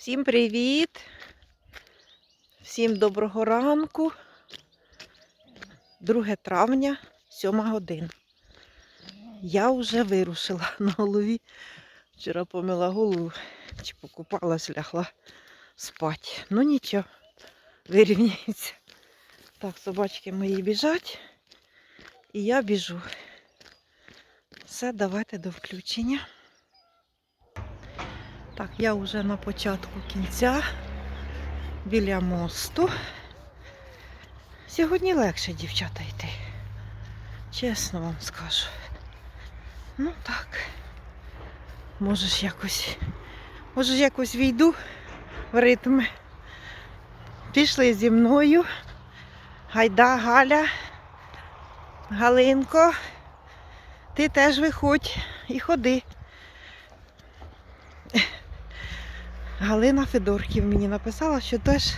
Всім привіт! Всім доброго ранку. 2 травня, 7 година. Я вже вирушила на голові. Вчора помила голову, чи покупалась, лягла спати. Ну нічого, вирівняється. Так, собачки мої біжать. І я біжу. Все, давайте до включення. Так, я вже на початку кінця біля мосту. Сьогодні легше, дівчата, йти. Чесно вам скажу. Ну так. Може ж якось. Може якось війду в ритм. Пішли зі мною. Гайда, Галя, Галинко. Ти теж виходь і ходи. Галина Федорків мені написала, що теж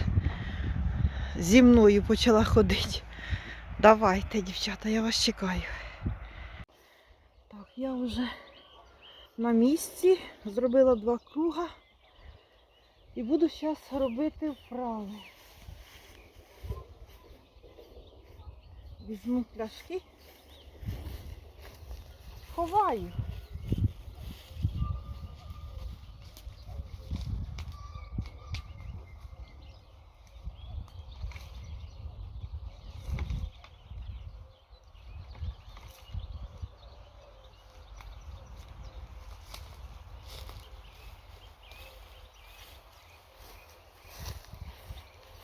зі мною почала ходити. Давайте, дівчата, я вас чекаю. Так, я вже на місці, зробила два круга і буду зараз робити вправи. Візьму пляшки, ховаю.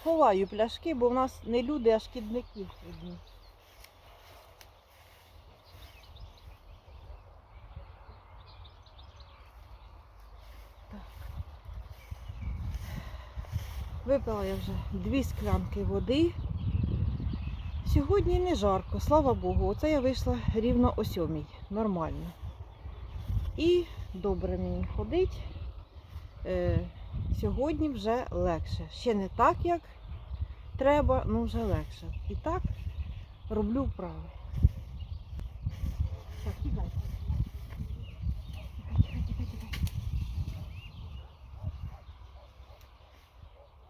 Ховаю пляшки, бо в нас не люди, а шкідники одні. Випила я вже дві склянки води. Сьогодні не жарко, слава Богу. Оце я вийшла рівно о сьомій. Нормально. І добре мені ходить. Е, сьогодні вже легше. Ще не так, як треба, ну вже легше. І так роблю вправи. Так, тікай. Тікай.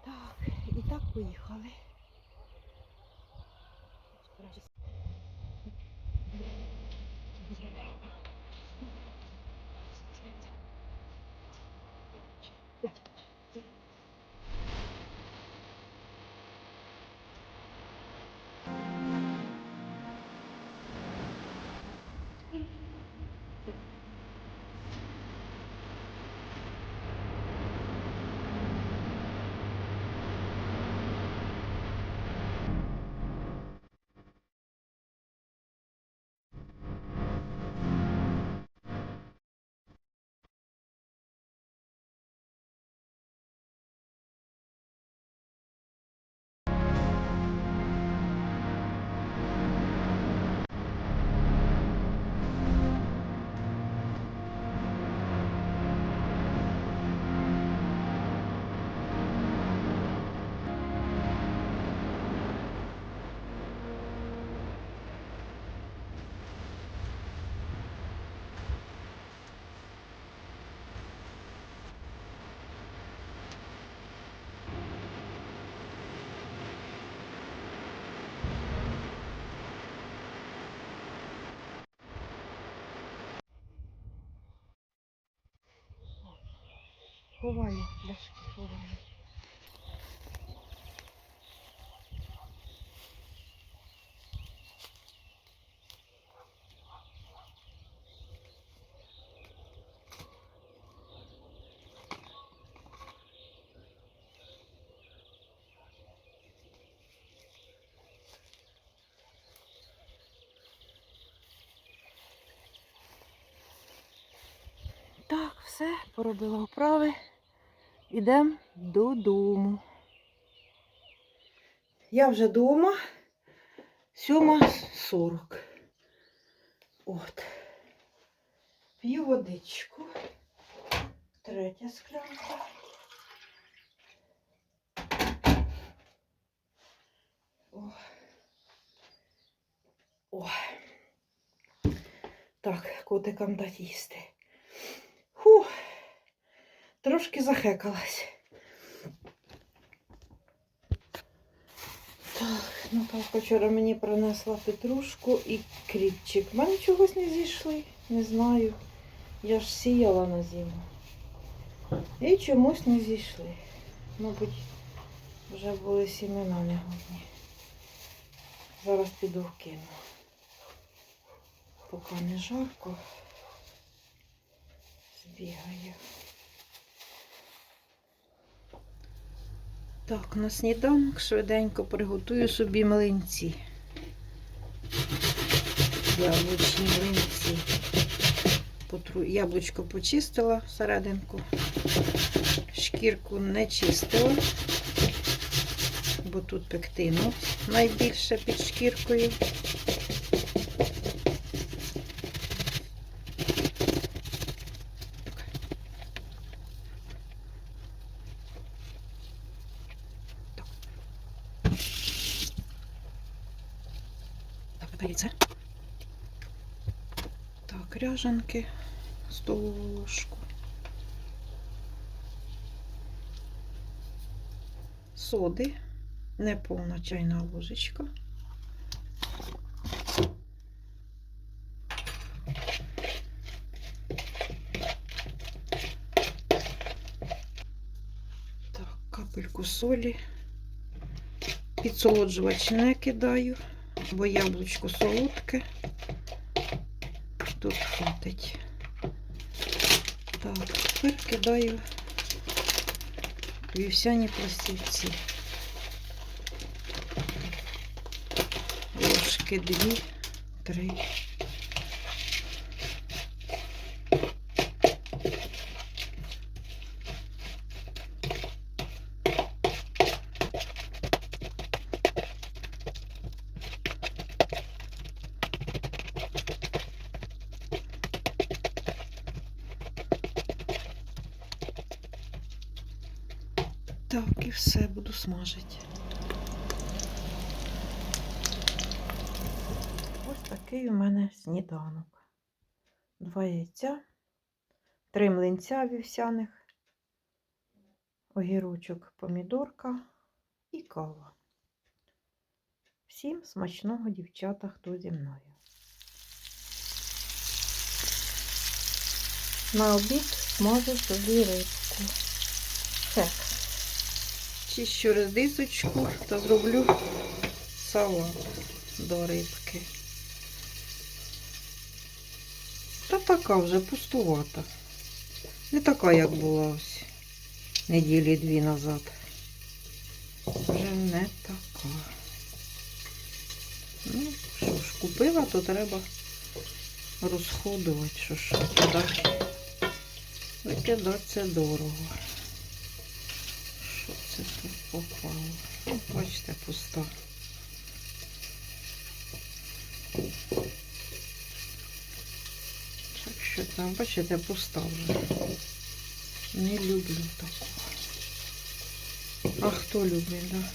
Так, і так поїхали. Ховаю пляшки, ховаю. Так, все, поробила вправи. Ідемо додому. Я вже вдома. 7.40. От. П'ю водичку. Третя склянка. О. О. Так, котикам дати їсти. Хух, трошки захекалась. Так, Наталка вчора мені принесла петрушку і кріпчик. У мене чогось не зійшли, не знаю. Я ж сіяла на зиму. І чомусь не зійшли. Мабуть, вже були сімена негодні. Зараз піду вкину. Поки не жарко. Збігаю. Так, на сніданок швиденько приготую собі млинці. Яблучні млинці. Потру... Яблучко почистила всерединку. Шкірку не чистила, бо тут пектину найбільше під шкіркою. Так, яйце. Так, столову ложку. Соди, неповна чайна ложечка. Так, капельку солі. Підсолоджувач не кидаю, бо яблучко солодке. Тут хватить. Так, тепер кидаю вівсяні пластівці. Ложки дві, три. Все. Ось такий у мене сніданок. Два яйця, три млинця вівсяних, огірочок, помідорка і кава. Всім смачного дівчата, хто зі мною. На обід смажу собі рибку. Секс. Чищу редисочку та зроблю салат до рибки. Та така вже пустувата. Не така, як була ось неділі дві назад. Вже не така. Ну, що ж, купила, то треба розходувати, що ж. Викидати це дорого. Це тут попало? Ну, бачите, пуста. Так що там, бачите, пуста вже. Не люблю такого. А хто любить, да?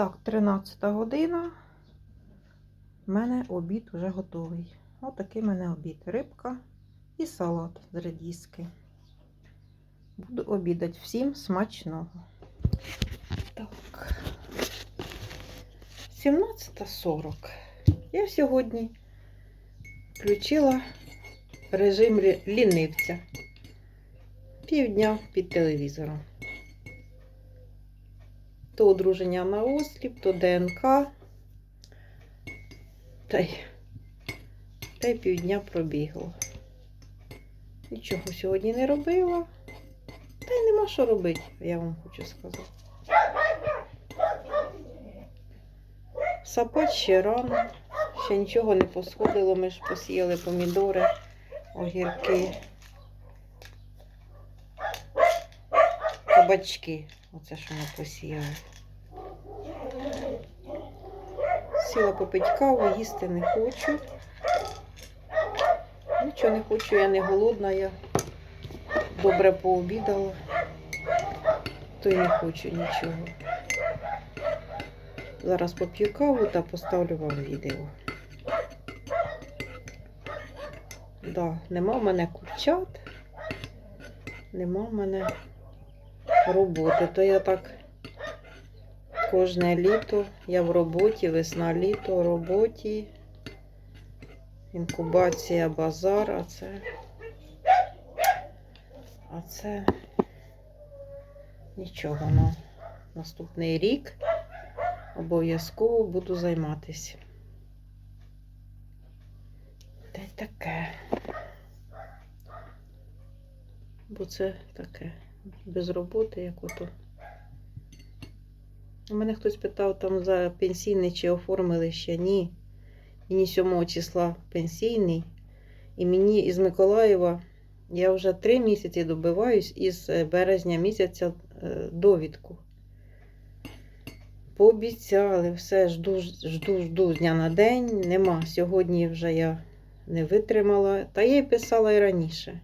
Так, 13 година. У мене обід вже готовий. Ось такий в мене обід. Рибка і салат з редіски. Буду обідати всім смачного. Так. 17.40. Я сьогодні включила режим лінивця. Півдня під телевізором то одруження на осліп, то ДНК. Та й, та й півдня пробігло. Нічого сьогодні не робила. Та й нема що робити, я вам хочу сказати. Сапать ще рано, ще нічого не посходило, ми ж посіяли помідори, огірки. кабачки. Оце що ми посіяли. Сіла попити каву, їсти не хочу. Нічого не хочу, я не голодна, я добре пообідала, то й не хочу нічого. Зараз поп'ю каву та поставлю вам відео. Да, нема в мене курчат, нема в мене роботи. То я так кожне літо я в роботі, весна, літо роботі. Інкубація, базар, а це. А це нічого. На наступний рік обов'язково буду займатися. Та й таке. Бо це таке. Без роботи, як ото. Мене хтось питав там за пенсійний чи оформили ще. Ні. Мені 7 числа пенсійний. І мені із Миколаєва я вже три місяці добиваюсь із е, березня місяця е, довідку. Пообіцяли, все, жду, жду, жду з дня на день. Нема. Сьогодні вже я не витримала. Та я й писала і раніше.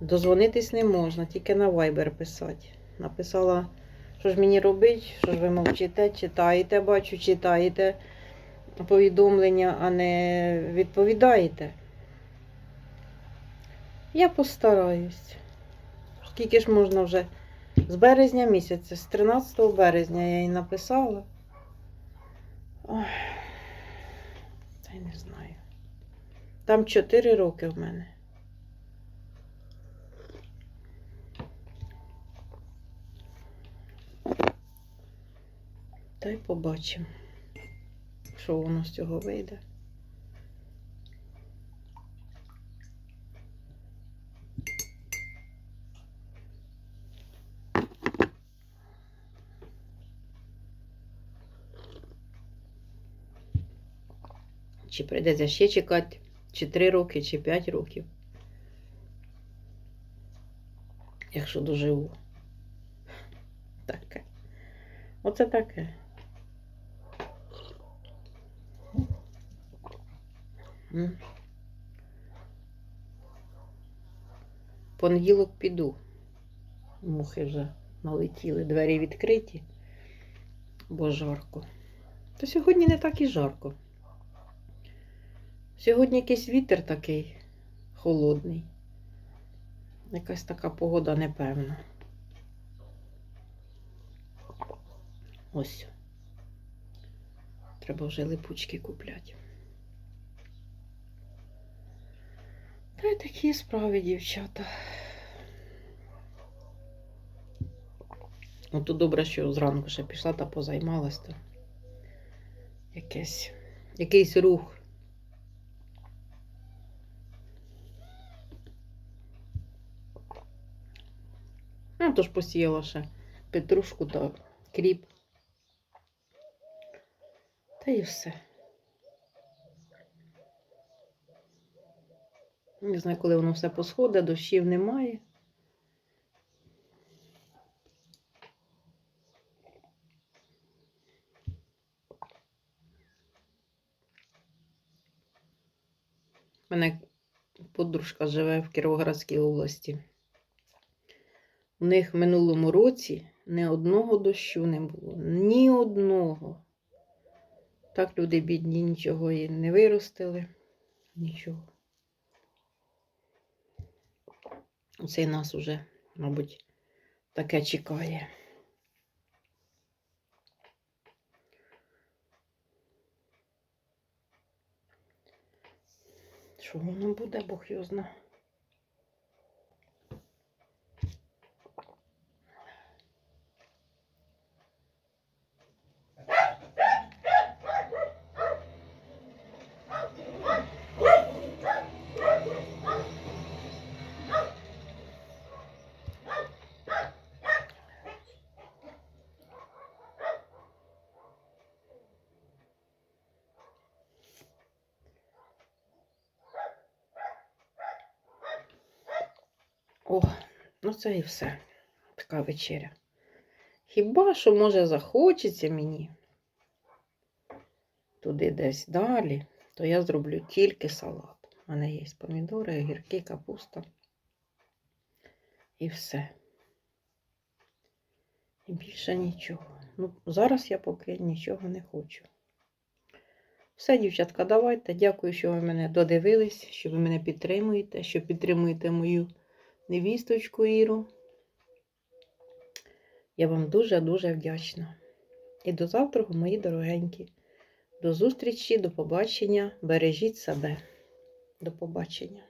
Дозвонитись не можна, тільки на Viber писати. Написала, що ж мені робити, що ж ви мовчите, читаєте, бачу, читаєте повідомлення, а не відповідаєте. Я постараюсь. Скільки ж можна вже? З березня місяця, з 13 березня я їй написала. Ой, та й не знаю. Там 4 роки в мене. Та й побачимо, що воно з цього вийде. Чи прийдеться ще чекати, чи 3 роки, чи 5 років. Якщо доживу. Таке. Оце таке. Понеділок піду. Мухи вже налетіли, двері відкриті, бо жарко. То сьогодні не так і жарко. Сьогодні якийсь вітер такий холодний. Якась така погода непевна. Ось. Треба вже липучки купляти. Та такі справи, дівчата. Ну, то добре, що зранку ще пішла та позаймалась, то якесь, якийсь рух. Ну, то ж посіяла ще петрушку та кріп. Та і все. Не знаю, коли воно все посходить, дощів немає. У мене подружка живе в Кіровоградській області. У них в минулому році ні одного дощу не було. Ні одного. Так люди бідні нічого і не виростили. Нічого. Оце й нас уже, мабуть, таке чекає. Що воно буде, Бог його знає. О, ну це і все. така вечеря. Хіба що, може, захочеться мені туди десь далі, то я зроблю тільки салат. У мене є помідори, огірки, капуста. І все. І більше нічого. Ну, зараз я поки нічого не хочу. Все, дівчатка, давайте. Дякую, що ви мене додивились, що ви мене підтримуєте, що підтримуєте мою невісточку Іру. Я вам дуже-дуже вдячна. І до завтра, мої дорогенькі. До зустрічі, до побачення. Бережіть себе. До побачення.